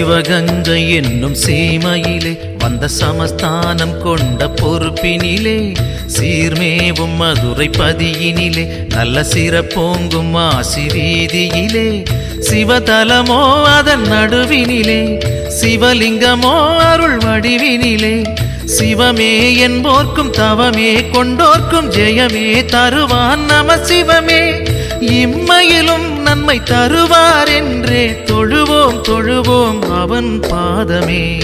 சிவகங்கை என்னும் சீமையிலே வந்த சமஸ்தானம் கொண்ட பொறுப்பினிலே சீர்மேவும் மதுரை பதியினிலே நல்ல சிறப்போங்கும் ஆசி வீதியிலே சிவதலமோ அதன் நடுவினிலே சிவலிங்கமோ அருள் வடிவினிலே சிவமே என்போர்க்கும் தவமே கொண்டோர்க்கும் ஜெயமே தருவான் நம சிவமே. இம்மையிலும் நன்மை தருவார் என்றே தொழுவோம் தொழுவோம் அவன் பாதமே.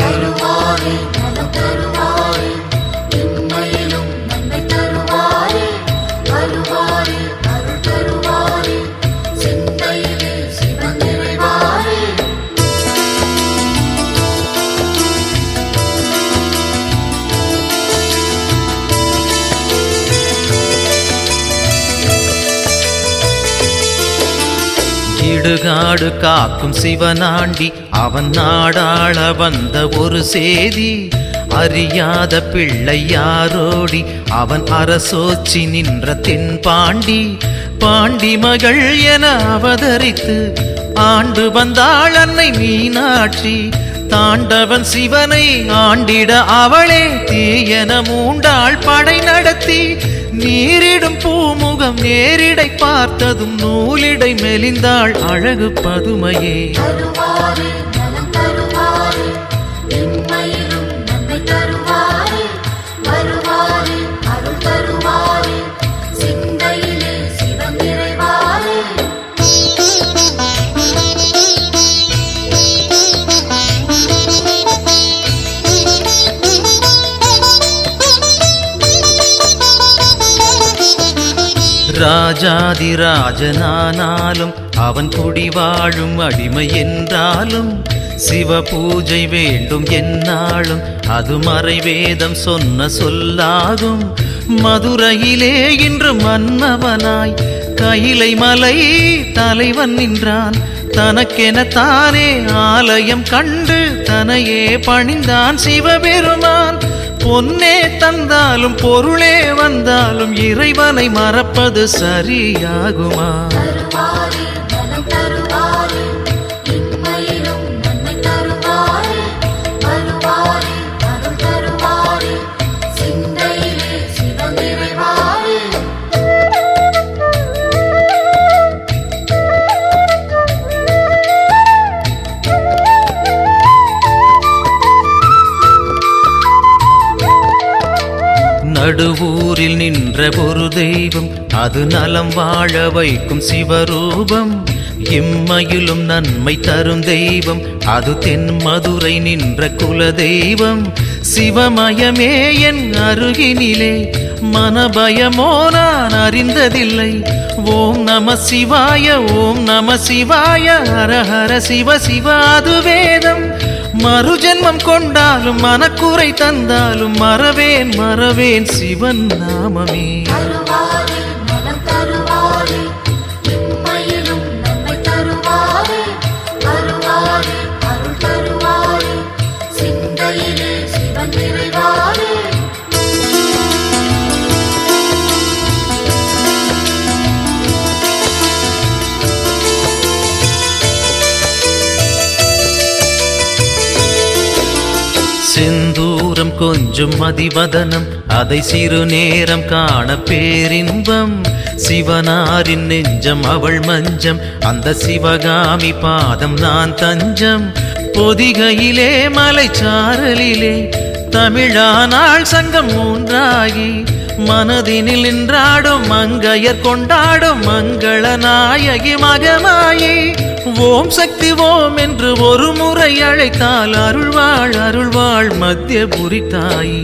நெடுகாடு காக்கும் சிவனாண்டி. அவன் நாடாள வந்த ஒரு சேதி. அறியாத பிள்ளை யாரோடி. அவன் அரசோச்சி நின்ற தென்பாண்டி. பாண்டி மகள் என அவதரித்து ஆண்டு வந்தாள் அன்னை மீனாட்சி. தாண்டவன் சிவனை ஆண்டிட அவளே தீயன மூண்டாள் படை நடத்தி. நீரிடும் பூமுகம் நேரிடை பார்த்ததும் நூலிடை மெலிந்தாள் அழகு பதுமையே. ராஜாதிராஜனானாலும் அவன் குடி வாழும் அடிமை என்றாலும் சிவ பூஜை வேண்டும் என்னாலும் அது மறைவேதம் சொன்ன சொல்லாகும். மதுரையிலே இன்று மன்னவனாய் கைலை மலை தலைவன் நின்றான். தனக்கென தானே ஆலயம் கண்டு தனையே பணிந்தான் சிவபெருமான். பொன்னே தந்தாலும் பொருளே வந்தாலும் இறைவனை மறப்பது சரியாகுமா? நடுவூரில் நின்ற ஒரு தெய்வம் அது நலம் வாழ வைக்கும் சிவரூபம். இம்மையிலும் நன்மை தரும் தெய்வம் அது தென் மதுரை நின்ற குல தெய்வம் சிவமயமே என் அருகினிலே மனபயமோ நான் அறிந்ததில்லை. ஓம் நம சிவாய ஓம் நம சிவாய ஹர ஹர சிவ சிவ அது வேதம் மறுஜென்மம் கொண்டாலும் மனக்குறை தந்தாலும் மறவேன் மறவேன் சிவன் நாமமே தருவாரே தூரம் கொஞ்சம் மதிவதனம். அதை சிறு நேரம் காண பேரின்பம். சிவனாரின் நெஞ்சம் அவள் மஞ்சம். அந்த சிவகாமி பாதம் நான் தஞ்சம். பொதிகையிலே மலைச்சாரலிலே தமிழானாள் சங்கம் மூன்றாகி மனதினில் நின்றாடும் மங்கையர் கொண்டாடும் மங்கள நாயகி மகமாயி. ஓம் சக்தி ஓம் என்று ஒரு முறை அழைத்தால் அருள்வாள் அருள்வாள் மத்திய புரித்தாயி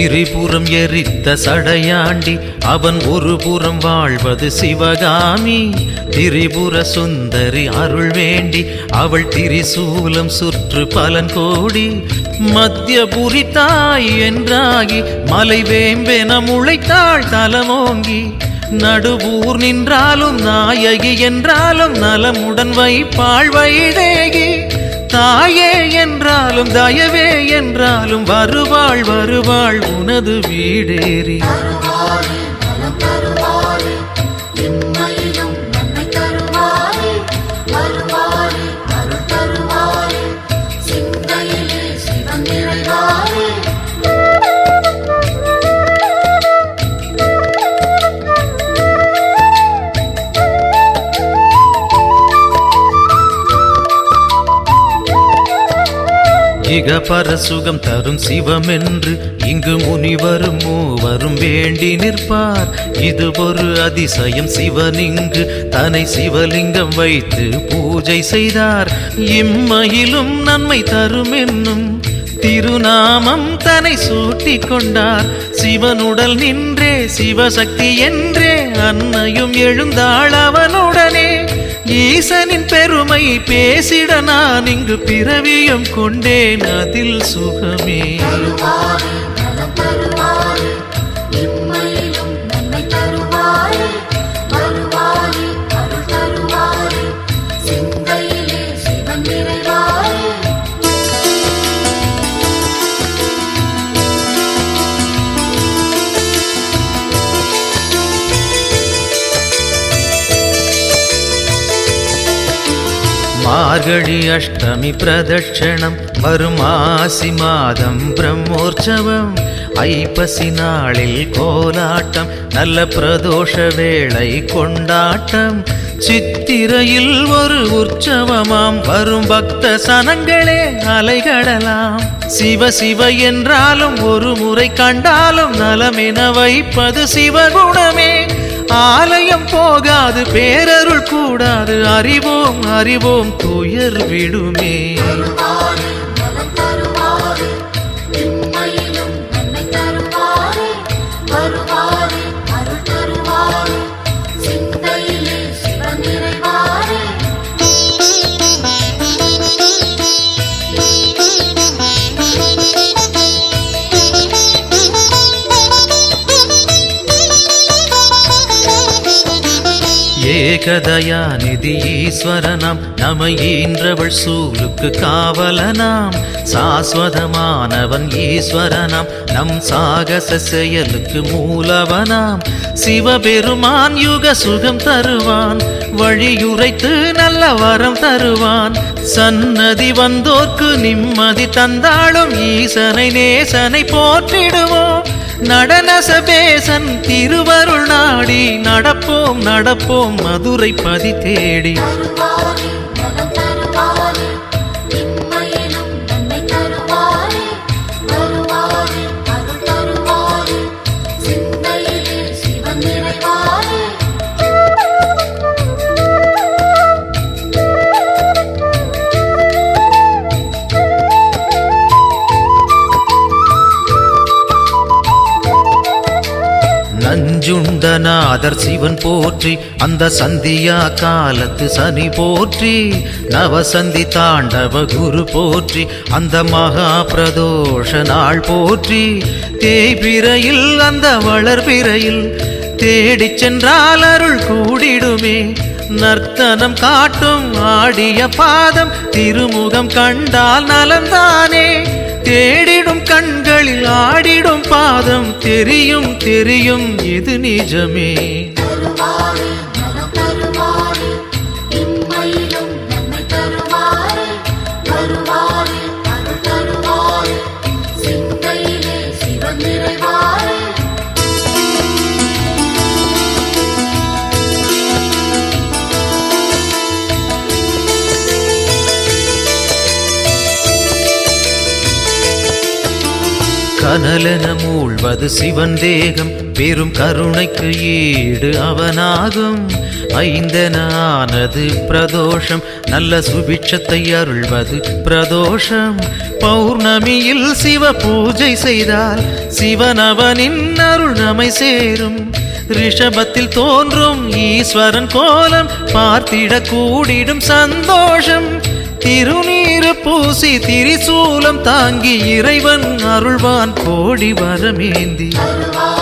இருபுறம் எரித்த சடையாண்டி அவன் ஒரு புறம் வாழ்வது சிவகாமி. திரிபுர சுந்தரி அருள் வேண்டி அவள் திரிசூலம் சுற்று பலன் கோடி. மத்தியபுரி தாய் என்றாகி மலை வேம்பென முளைத்தாள் தலமோங்கி. நடுவூர் நின்றாலும் நாயகி என்றாலும் நலமுடன் வைப்பாள் வைதேகி. தாயே என்றாலும் தயவே என்றாலும் வருவாள் வருவாள் உனது வீடேறி. ஈக பரசுகம் தரும் சிவமென்று இங்கு முனிவரும் மூவரும் வேண்டி நிற்பார். இது ஒரு அதிசயம் சிவனிங்கு தன்னை சிவலிங்கம் வைத்து பூஜை செய்தார். இம்மையிலும் நன்மை தரும் என்னும் திருநாமம் தன்னை சூட்டி கொண்டார். சிவனுடல் நின்றே சிவசக்தி என்றே அன்னையும் எழுந்தாள் அவனுடனே. ஈசன் பெருமை பேசிட நான் இங்கு பிறவியும் கொண்டேன் அதில் சுகமே. மார்கழி அஷ்டமி பிரதட்சணம் வரும் ஆசி மாதம் பிரம்மோற்சவம் ஐப்பசி நாளில் கோலாட்டம் நல்ல பிரதோஷ வேளை கொண்டாட்டம் சித்திரையில் ஒரு உற்சவமாம் வரும் பக்த சனங்களே அலைகடலாம். சிவ சிவ என்றாலும் ஒரு முறை கண்டாலும் நலமென வைப்பது சிவகுணமே ஆலயம் போகாது பேரருள் கூடாது. அறிவோம் அறிவோம் துயர் விடுமே. தருவாரே வருவாரே. ஏகதயாநிதி ஈஸ்வரனாம் நம ஈன்றவள் சூலுக்கு காவலனாம். சாஸ்வதமானவன் ஈஸ்வரனாம். நம் சாகச செயலுக்கு மூலவனாம். சிவபெருமான் யுக சுகம் தருவான். வழியுரைத்து நல்ல வரம் தருவான். சன்னதி வந்தோர்க்கு நிம்மதி தந்தாலும் ஈசனை நேசனை போற்றிடுவோம். நடனசபேசன் திருவருள் நாடி நடப்போம் நடப்போம் மதுரை பதி தேடி. நஞ்சுண்டநாதர் சிவன் போற்றி அந்த சந்தியா காலத்து சனி போற்றி நவசந்தி தாண்டவ குரு போற்றி அந்த மகா பிரதோஷ நாள் போற்றி. தேய்பிறையில் அந்த வளர்பிறையில் தேடிச் சென்றால் அருள் கூடிடுமே. நர்த்தனம் காட்டும் ஆடிய பாதம் திருமுகம் கண்டால் நலந்தானே. தேடிடும் கண்களில் ஆடிடும் தெரியும் தெரியும் இது நிஜமே. கனலென மூழ்வது சிவன் தேகம். பெரும் கருணைக்கு ஈடு அவனாகும். ஐந்தனானது பிரதோஷம். நல்ல சுபிட்சத்தை அருள்வது பிரதோஷம். பௌர்ணமியில் சிவ பூஜை செய்தால் சிவனவனின் அருள் நமை சேரும். ரிஷபத்தில் தோன்றும் ஈஸ்வரன் கோலம். பார்த்திட கூடிடும் சந்தோஷம். திருநீரு பூசி திரிசூலம் தாங்கி இறைவன் அருள்வான் கோடி வரமேந்தி. வருவாரே